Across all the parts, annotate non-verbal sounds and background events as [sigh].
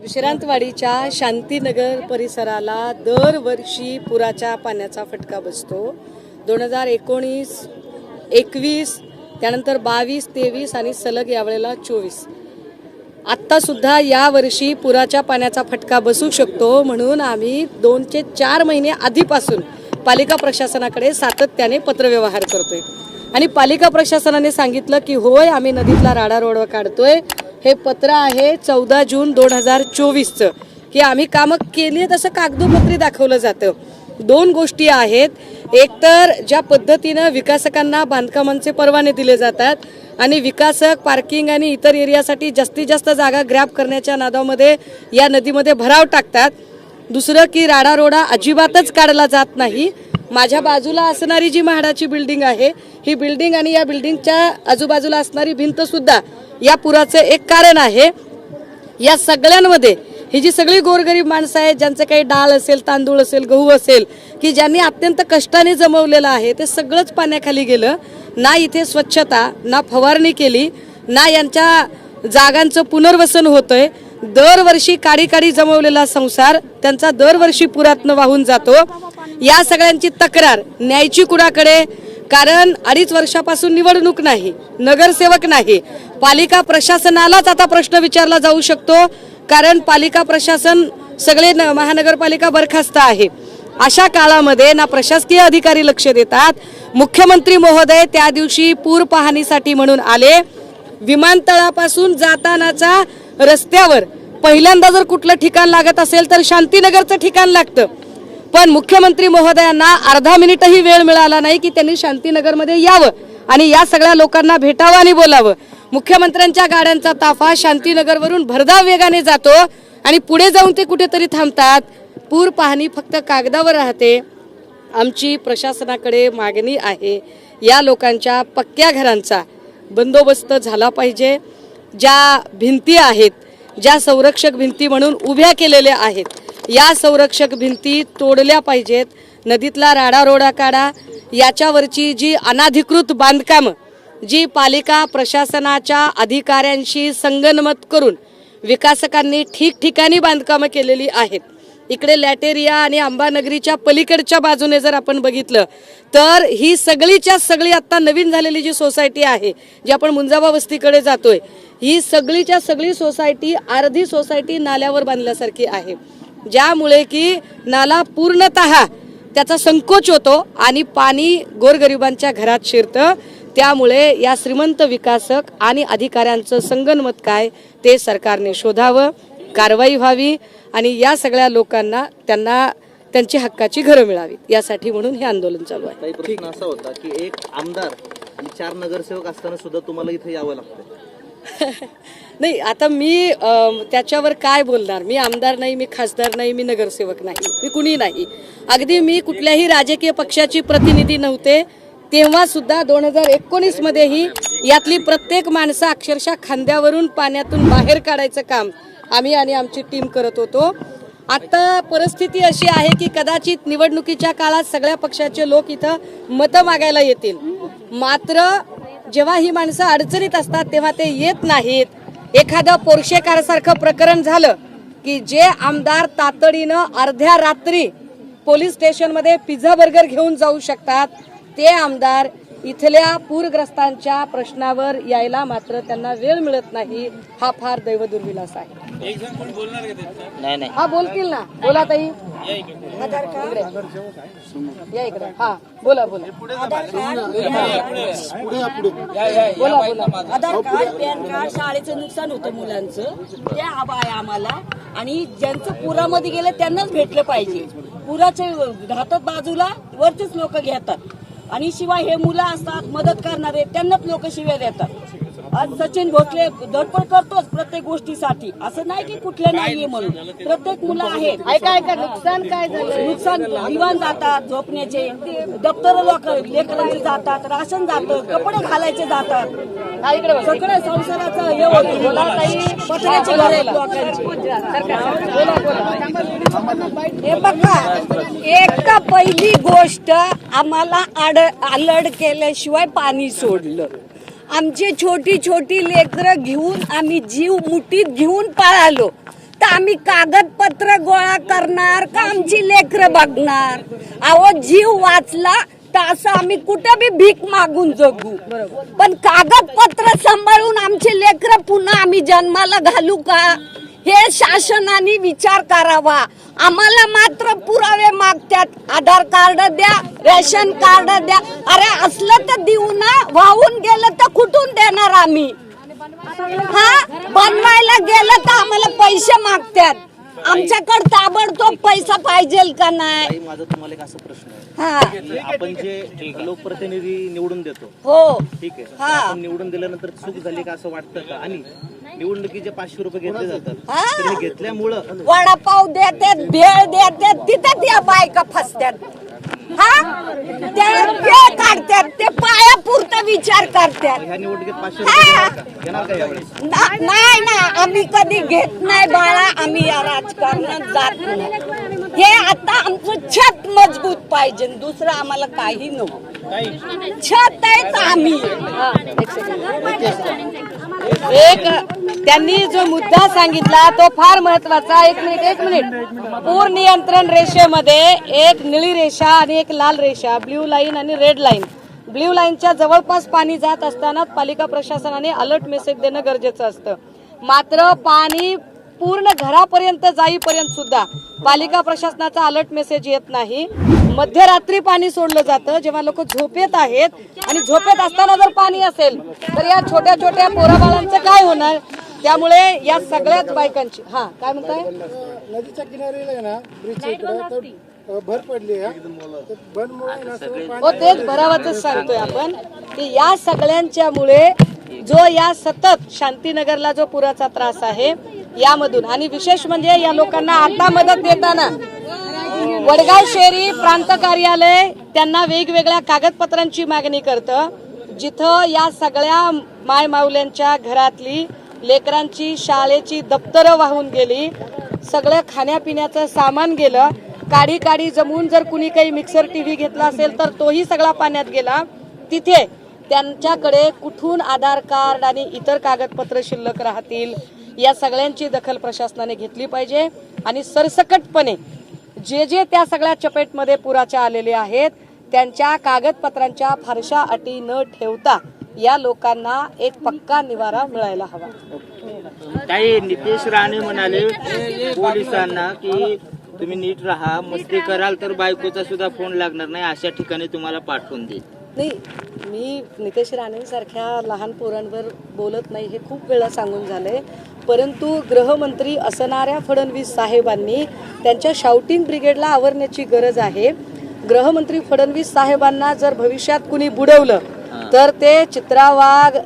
विश्रांतवाडीच्या शांतीनगर परिसराला दरवर्षी पुराच्या पाण्याचा फटका बसतो. दोन हजार एकोणीस एकवीस त्यानंतर बावीस तेवीस आणि सलग यावेळेला चोवीस. आत्तासुद्धा यावर्षी पुराच्या पाण्याचा फटका बसू शकतो म्हणून आम्ही दोन ते चार महिने आधीपासून पालिका प्रशासनाकडे सातत्याने पत्रव्यवहार करतोय. आणि पालिका प्रशासनाने सांगितलं की होय आम्ही नदीतला राडा रोडवा काढतोय. हे पत्र आहे चौदा जून दोन हजार चोवीसचं. की आम्ही कामं केली तसं कागदोपत्री दाखवलं जातं. दोन गोष्टी आहेत. एकतर ज्या पद्धतीनं विकासकांना बांधकामांचे परवाने दिले जातात आणि विकासक पार्किंग आणि इतर एरियासाठी जास्तीत जास्त जागा ग्रॅब करण्याच्या नादामध्ये या नदीमध्ये भराव टाकतात. दुसरं की राडारोडा अजिबातच काढला जात नाही. माझ्या बाजूला असणारी जी म्हाडाची बिल्डिंग आहे ही बिल्डिंग आणि या बिल्डिंगच्या आजूबाजूला असणारी भिंतसुद्धा या पुराचं एक कारण आहे. या सगळ्यांमध्ये ही जी सगळी गोरगरीब माणसं आहेत ज्यांचं काही डाळ असेल तांदूळ असेल गहू असेल की ज्यांनी अत्यंत कष्टाने जमवलेलं आहे ते सगळंच पाण्याखाली गेलं. ना इथे स्वच्छता ना फवारणी केली ना यांच्या जागांचं पुनर्वसन होतंय. दरवर्षी काडी काडी जमवलेला संसार त्यांचा दरवर्षी पुरातनं वाहून जातो. या सगळ्यांची तक्रार न्यायची कुणाकडे? कारण अडीच वर्षापासून निवडणूक नाही नगरसेवक नाही. पालिका प्रशासनालाच आता प्रश्न विचारला जाऊ शकतो कारण पालिका प्रशासन सगळे न- महानगरपालिका बरखास्त आहे. अशा काळामध्ये ना प्रशासकीय अधिकारी लक्ष देतात मुख्यमंत्री महोदय त्या दिवशी पूर पाहणीसाठी म्हणून आले. विमानतळापासून जातानाचा रस्त्यावर पहिल्यांदा जर कुठलं ठिकाण लागत असेल तर शांतीनगरचं ठिकाण लागतं. पण मुख्यमंत्री महोदयांना अर्धा मिनिटही वेळ मिळाला नाही की त्यांनी शांतीनगरमध्ये यावं आणि या सगळ्या लोकांना भेटावं आणि बोलावं. मुख्यमंत्र्यांच्या गाड्यांचा ताफा शांतीनगरवरून भरधाव वेगाने जातो आणि पुढे जाऊन ते कुठेतरी थांबतात. पूर पाहणी फक्त कागदावर राहते. आमची प्रशासनाकडे मागणी आहे. या लोकांच्या पक्क्या घरांचा बंदोबस्त झाला पाहिजे. ज्या भिंती आहेत ज्या संरक्षक भिंती म्हणून उभ्या केलेल्या आहेत या संरक्षक भिंती तोडल्या पाहिजेत. नदीतला राडारोडा काढा. याच्यावरची जी अनाधिकृत बांधकामं जी पालिका प्रशासनाच्या अधिकाऱ्यांशी संगनमत करून विकासकांनी ठिकठिकाणी बांधकामं केलेली आहेत. इकडे लॅटेरिया आणि अंबानगरीच्या पलीकडच्या बाजूने जर आपण बघितलं तर ही सगळीच्या सगळी आत्ता नवीन झालेली जी सोसायटी आहे जी आपण मुंजाबा वस्तीकडे जातोय ही सगळीच्या सगळी सोसायटी अर्धी सोसायटी नाल्यावर बांधल्यासारखी आहे. ज्यामुळे की नाला पूर्णतः त्याचा संकोच होतो आणि पाणी गोरगरिबांच्या घरात शिरतं. त्यामुळे या श्रीमंत विकासक आणि अधिकाऱ्यांचं संगनमत काय ते सरकारने शोधावं कारवाई व्हावी आणि या सगळ्या लोकांना त्यांना त्यांची हक्काची घरं मिळावीत यासाठी म्हणून हे आंदोलन चालू आहे. प्रश्न असा होता की एक आमदार चार नगरसेवक असताना सुद्धा तुम्हाला इथे यावं लागतं. [laughs] नाही आता मी त्याच्यावर काय बोलणार? मी आमदार नाही मी खासदार नाही मी नगरसेवक नाही मी कुणी नाही. अगदी मी कुठल्याही राजकीय पक्षाची प्रतिनिधी नव्हते तेव्हा सुद्धा दोन हजार एकोणीस मध्येही यातली प्रत्येक माणसं अक्षरशः खांद्यावरून पाण्यातून बाहेर काढायचं काम आम्ही आणि आमची टीम करत होतो. आता परिस्थिती अशी आहे की कदाचित निवडणुकीच्या काळात सगळ्या पक्षाचे लोक इथं मतं मागायला येतील. मात्र जेव्हा ही माणसं अडचणीत असतात तेव्हा ते येत नाहीत. एखादं पोरशे कारसारखं प्रकरण झालं की जे आमदार तातडीनं अर्ध्या रात्री पोलीस स्टेशनमध्ये पिझ्झा बर्गर घेऊन जाऊ शकतात ते आमदार इथल्या पूरग्रस्तांच्या प्रश्नावर यायला मात्र त्यांना वेळ मिळत नाही हा फार दैवदुर्विलास आहे. नाही नाही. हा बोलतील ना. बोला ताई. इकडे. या इकडे. हा बोला बोला. बोला बोला. आधार कार्ड पॅन कार्ड शाळेचं नुकसान होतं मुलांचं. ते हवं आहे आम्हाला. आणि ज्यांचं पुरामध्ये गेलं त्यांनाच भेटलं पाहिजे. पुराचे राहतात बाजूला वरतीच लोक घेतात. आणि शिवाय हे मुलं असतात मदत करणारे त्यांनाच लोक शिव्या देतात. आज सचिन भोसले धडपड करतोच प्रत्येक गोष्टीसाठी. असं नाही की कुठलं नाहीये म्हणून. प्रत्येक मुलं ऐका ऐका नुकसान काय झालं? नुकसान दिवाण जातात झोपण्याचे दप्तर लोक लेकरांचे जातात राशन जातं कपडे घालायचे जातात. हा. सगळं संसाराचं हे होतं. घर आहेत लोकांचे. हे बघा एक तर पहिली गोष्ट आम्हाला आड अलर्ट केल्याशिवाय पाणी सोडलं. आमची छोटी छोटी लेकरं घेऊन आम्ही जीव मुठीत घेऊन पळालो. तर आम्ही कागदपत्र गोळा करणार का आमची लेकरं बघणार? अहो जीव वाचला तर असं आम्ही कुठं बी भीक मागून जगू. पण कागदपत्र सांभाळून आमचे लेकरं पुन्हा आम्ही जन्माला घालू का? हे शासनाने विचार करावा. आम्हाला मात्र पुरावे मागतात. आधार कार्ड द्या रेशन कार्ड द्या. अरे असलं तर देऊ ना वाहून गेलं तर कुठून देणार आम्ही. हा? बनवायला गेलं तर आम्हाला पैसे मागतात आमच्याकडे ताबडतोब पैसा पाहिजे का नाही? माझा तुम्हाला एक असा प्रश्न आहे. हा. की आपण जे लोकप्रतिनिधी निवडून देतो हो. ठीक आहे. हा. आपण निवडून दिल्यानंतर चूक झाली का असं वाटतं का? आणि निवडणुकीचे पाचशे रुपये घेतले जातात. हा. हे घेतल्यामुळं वडापाव देतात भेळ देतात तिथं त्या बायका फसतात हा? त्या भेळ काढतात ते पायापुरतं विचार करतात. ह्या निवडणुकीत पाचशे रुपये हा. घेणार का? घेणार का यावेळेस? ना- नाही ना आम्ही कधी घेत नाही बाळा आम्ही या राजकारणात जात नाही. हे आता आमचं छत मजबूत पाहिजे दुसरं आम्हाला काही नको. छत आहेच आम्ही. एक त्यांनी जो मुद्दा सांगितला तो फार महत्त्वाचा एक मिनिट एक मिनिट. पूर नियंत्रण रेषेमध्ये एक निळी रेषा आणि एक लाल रेषा ब्ल्यू लाईन आणि रेड लाईन. ब्ल्यू लाईनच्या जवळपास पाणी जात असताना पालिका प्रशासनाने अलर्ट मेसेज देणं गरजेचं असतं. मात्र पाणी पूर्ण घरापर्यंत जाईपर्यंत सुद्धा पालिका प्रशासनाचा अलर्ट मेसेज येत नाही. मध्यरात्री पाणी सोडलं जातं जेव्हा लोक झोपेत आहेत. आणि झोपेत असताना जर पाणी असेल तर या छोट्या छोट्या पोराबाळांचं काय होणार? त्यामुळे या सगळ्याच बायकांची. हा काय म्हणताय? नदीच्या किनारीला आहे ना ब्रिजच्या भर पडली हो तेच भरावाच सांगतोय आपण की या सगळ्यांच्यामुळे जो या सतत शांतीनगरला जो पुराचा त्रास आहे यामधून आणि विशेष म्हणजे या लोकांना आता मदत देताना वडगाव शेरी प्रांत कार्यालय त्यांना वेगवेगळ्या कागदपत्रांची मागणी करतं जिथं या सगळ्या माय माऊल्यांच्या घरातली लेकरांची शाळेची दप्तरं वाहून गेली. सगळं खाण्यापिण्याचं सामान गेलं. काडी काडी जमून जर कुणी काही मिक्सर टीव्ही घेतला असेल तर तोही सगळा पाण्यात गेला. तिथे त्यांच्याकडे कुठून आधार कार्ड आणि इतर कागदपत्र शिल्लक राहतील या सगळ्यांची दखल प्रशासनाने घेतली पाहिजे. आणि सरसकटपणे जे जे त्या सगळ्या चपेटमध्ये पुराच्या आलेले आहेत त्यांच्या कागदपत्रांच्या फारशा अटी न ठेवता या लोकांना एक पक्का निवारा मिळायला हवा. काही नितेश राणे म्हणाले पोलिसांना की तुम्ही नीट राहा मस्ती कराल तर बायकोचा सुद्धा फोन लागणार नाही अशा ठिकाणी तुम्हाला पाठवून देईल. नाही मी नितेश राणेंसारख्या लहान पोरांवर बोलत नाही हे खूप वेळा सांगून झालंय. परंतु गृहमंत्री असणाऱ्या फडणवीस साहेबांनी त्यांच्या शाउटिंग ब्रिगेडला आवरण्याची गरज आहे. गृहमंत्री फडणवीस साहेबांना जर भविष्यात कुणी बुडवलं तर ते चित्रा वाघ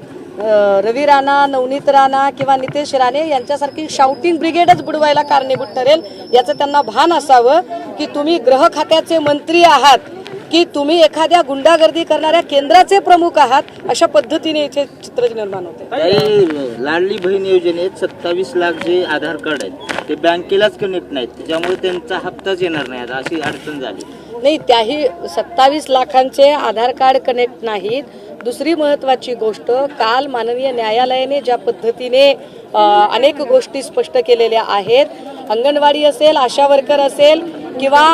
रवी राणा नवनीत राणा किंवा नितेश राणे यांच्यासारखी शाउटिंग ब्रिगेडच बुडवायला कारणीभूत ठरेल याचं त्यांना भान असावं की तुम्ही गृह खात्याचे मंत्री आहात की तुम्ही एखाद्या गुंडागर्दी करणाऱ्या केंद्राचे प्रमुख आहात अशा पद्धतीने इथे चित्र निर्माण होते. काही लाडली बहीण योजनेत सत्तावीस लाख जे आधार कार्ड आहेत ते बँकेलाच कनेक्ट नाहीत त्याच्यामुळे त्यांचा हप्ताच येणार नाही आता अशी अडचण झाली. नाही त्याही सत्तावीस लाखांचे आधार कार्ड कनेक्ट नाहीत दुसरी महत्वाची गोष्ट काल माननीय न्यायालयाने ज्या पद्धतीने अनेक गोष्टी स्पष्ट केलेल्या आहेत. अंगणवाडी असेल आशा वर्कर असेल किंवा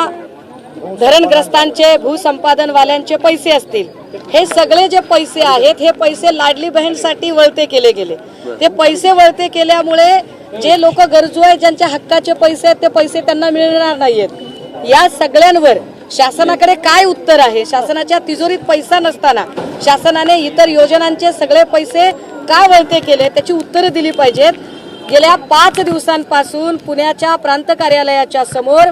धरणग्रस्तांचे भूसंपादनवाल्यांचे पैसे असतील. हे सगळे जे पैसे आहेत हे पैसे लाडली बहीणसाठी वळते केले गेले. ते पैसे वळते केल्यामुळे जे लोक गरजू आहेत ज्यांच्या हक्काचे पैसे आहेत ते पैसे त्यांना मिळणार नाहीयेत. या सगळ्यांवर शासनाकडे काय उत्तर आहे? शासनाच्या तिजोरीत पैसा नसताना शासनाने इतर योजनांचे सगळे पैसे का वळते केले? त्याची उत्तरं दिली पाहिजेत. गेल्या पाच दिवसांपासून पुण्याच्या प्रांत कार्यालयाच्या समोर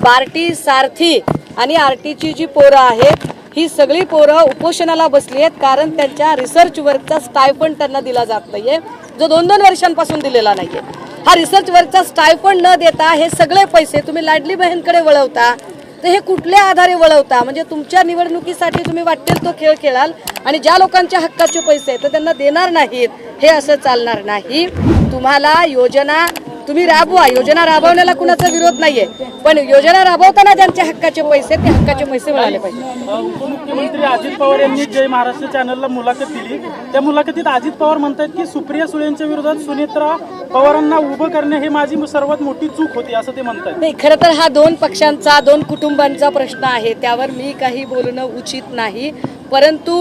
बार्टी सारथी आणि आरटीची जी पोरं आहेत ही सगळी पोरं उपोषणाला बसली आहेत कारण त्यांच्या रिसर्च वर्कचा स्टायफंड त्यांना दिला जात नाहीये. जो दोन दोन वर्षांपासून दिलेला नाहीये. हा रिसर्च वर्कचा स्टायफंड न देता हे सगळे पैसे तुम्ही लाडली बहीणकडे वळवता. तर हे कुठल्या आधारे वळवता? म्हणजे तुमच्या निवडणुकीसाठी तुम्ही वाटेल तो खेळ खेळाल आणि ज्या लोकांच्या हक्काचे पैसे आहेत तर त्यांना देणार नाहीत. हे असं चालणार नाही. तुम्हाला योजना तुम्ही राबवा. योजना राबवण्याला कुणाचा विरोध नाहीये. पण योजना राबवताना ज्यांच्या हक्काचे पैसे ते हक्काचे पैसे मिळाले पाहिजे. उपमुख्यमंत्री अजित पवार यांनी जय महाराष्ट्र चॅनलला मुलाखत दिली त्या मुलाखतीत अजित पवार म्हणतात की सुप्रिया सुळेंच्या विरोधात सुनेत्रा पवारांना उभं करणे हे माझी सर्वात मोठी चूक होती असं ते म्हणतात नाही खरं तर हा दोन पक्षांचा दोन कुटुंबांचा प्रश्न आहे. त्यावर मी काही बोलणं उचित नाही. परंतु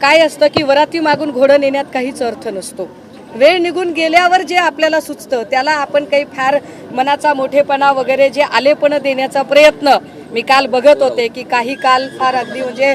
काय असतं की वराती मागून घोडं नेण्यात काहीच अर्थ नसतो. वेळ निघून गेल्यावर जे आपल्याला सुचतं त्याला आपण काही फार मनाचा मोठेपणा वगैरे जे आलेपण देण्याचा प्रयत्न मी काल बघत होते की काही काल फार अगदी म्हणजे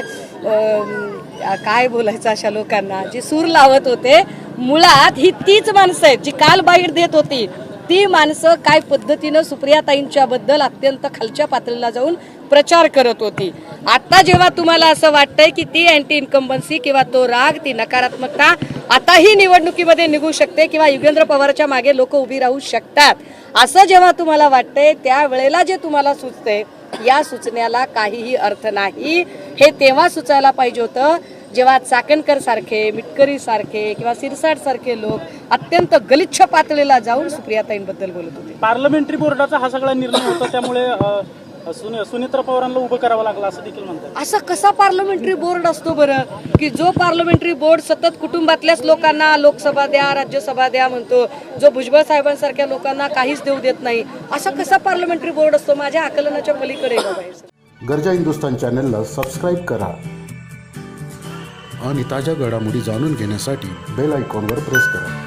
काय बोलायचं अशा लोकांना जे सूर लावत होते मुळात ही तीच माणसं आहेत जी काल बाईट देत होती. ती माणसं काय पद्धतीनं सुप्रियाताईंच्या बद्दल अत्यंत खालच्या पातळीला जाऊन प्रचार करत होती. आता जेव्हा तुम्हाला असं वाटतंय की ती अँटी इन्कम्बन्सी किंवा तो राग ती नकारात्मकता आताही निवडणुकीमध्ये निघू शकते किंवा युगेंद्र पवारच्या मागे लोक उभी राहू शकतात. असं जेव्हा तुम्हाला वाटतंय त्यावेळेला जे तुम्हाला सुचते या सुचण्याला काहीही अर्थ नाही. हे तेव्हा सुचायला पाहिजे होतं जेव्हा चाकणकर सारखे मिटकरी सारखे किंवा सिरसाट सारखे लोक अत्यंत गलिच्छ पातळीला जाऊन सुप्रियाताईंबद्दल बोलत होते. पार्लमेंटरी बोर्डाचा हा सगळा निर्णय होता त्यामुळे सुने- सुनेत्रा पवारांना उभं करावं लागलं असं देखील म्हणतात. असा कसा पार्लमेंटरी बोर्ड असतो बरं? की जो पार्लमेंटरी बोर्ड सतत कुटुंबातल्याच लोकांना लोकसभा द्या राज्यसभा द्या म्हणतो जो भुजबळ साहेबांसारख्या लोकांना काहीच देऊ देत नाही असा कसा पार्लमेंटरी बोर्ड असतो माझ्या आकलनाच्या पलीकडे? आहे बाबा हे सगळं. गरजा हिंदुस्तान चॅनलला सबस्क्राईब करा आणि ताज्या घडामोडी जाणून घेण्यासाठी बेल आयकॉनवर प्रेस करा.